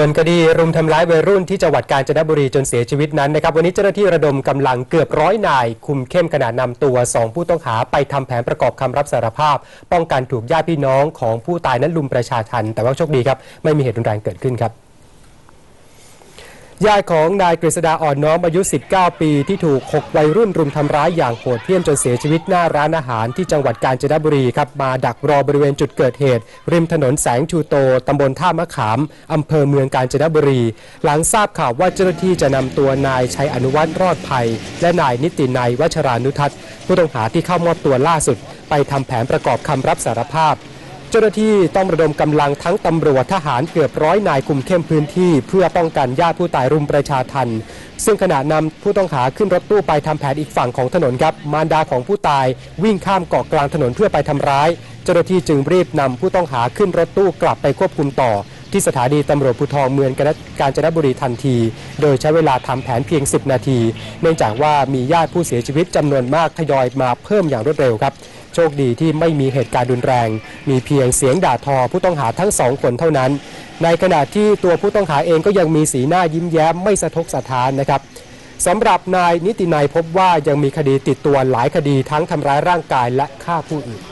วนคดีรุมทำร้ายวัยรุ่นที่จังหวัดกาญจนบุรีจนเสียชีวิตนั้นนะครับวันนี้เจ้าหน้าที่ระดมกำลังเกือบร้อยนาย คุมเข้มขณะนำตัวสองผู้ต้องหาไปทำแผนประกอบคำรับสารภาพ ป้องกันถูกญาติพี่น้องของผู้ตายนั้นลุมประชาทันแต่ว่าโชคดีครับ ไม่มีเหตุรุนแรงเกิดขึ้นครับ ญาติของนายกฤษดาอ่อนน้อมอายุ 19 ปีที่ถูก 6 วัยรุ่นรุมทำร้ายอย่างโหดเหี้ยมจนเสียชีวิตหน้าร้านอาหารที่จังหวัดกาญจนบุรีครับมาดักรอบริเวณจุดเกิดเหตุ ริมถนนแสงชูโตตำบลท่ามะขามอำเภอเมืองกาญจนบุรี หลังทราบข่าวว่าเจ้าหน้าที่จะนำตัวนายชัยอนุวัฒน์รอดภัย และนายนิตินัยวัชรานุทัศน์ผู้ต้องหาที่เข้ามอบตัวล่าสุด ไปทำแผนประกอบคำรับสารภาพ เจ้าหน้าที่ต้องระดมกำลังทั้งตำรวจทหารเกือบร้อยนายคุมเข้มพื้นที่เพื่อป้องกันญาติผู้ตายรุมประชาทันซึ่งขณะนำผู้ต้องหาขึ้นรถตู้ไปทำแผนอีกฝั่งของถนนครับ มารดาของผู้ตายวิ่งข้ามเกาะกลางถนนเพื่อไปทำร้าย เจ้าหน้าที่จึงรีบนำผู้ต้องหาขึ้นรถตู้กลับไปควบคุมต่อ ที่สถานีตำรวจภูธรเมืองกาญจนบุรีทันที โดยใช้เวลาทำแผนเพียง 10 นาที เนื่องจากว่ามีญาติผู้เสียชีวิตจำนวนมากทยอยมาเพิ่มอย่างรวดเร็วครับ โชคดีที่ไม่มีเหตุการณ์รุนแรง มีเพียงเสียงด่าทอผู้ต้องหาทั้งสองคนเท่านั้น ในขณะที่ตัวผู้ต้องหาเองก็ยังมีสีหน้ายิ้มแย้มไม่สะทกสะท้านนะครับสำหรับนายนิตินายพบว่ายังมีคดีติดตัวหลายคดีทั้งทำร้ายร่างกายและฆ่าผู้อื่น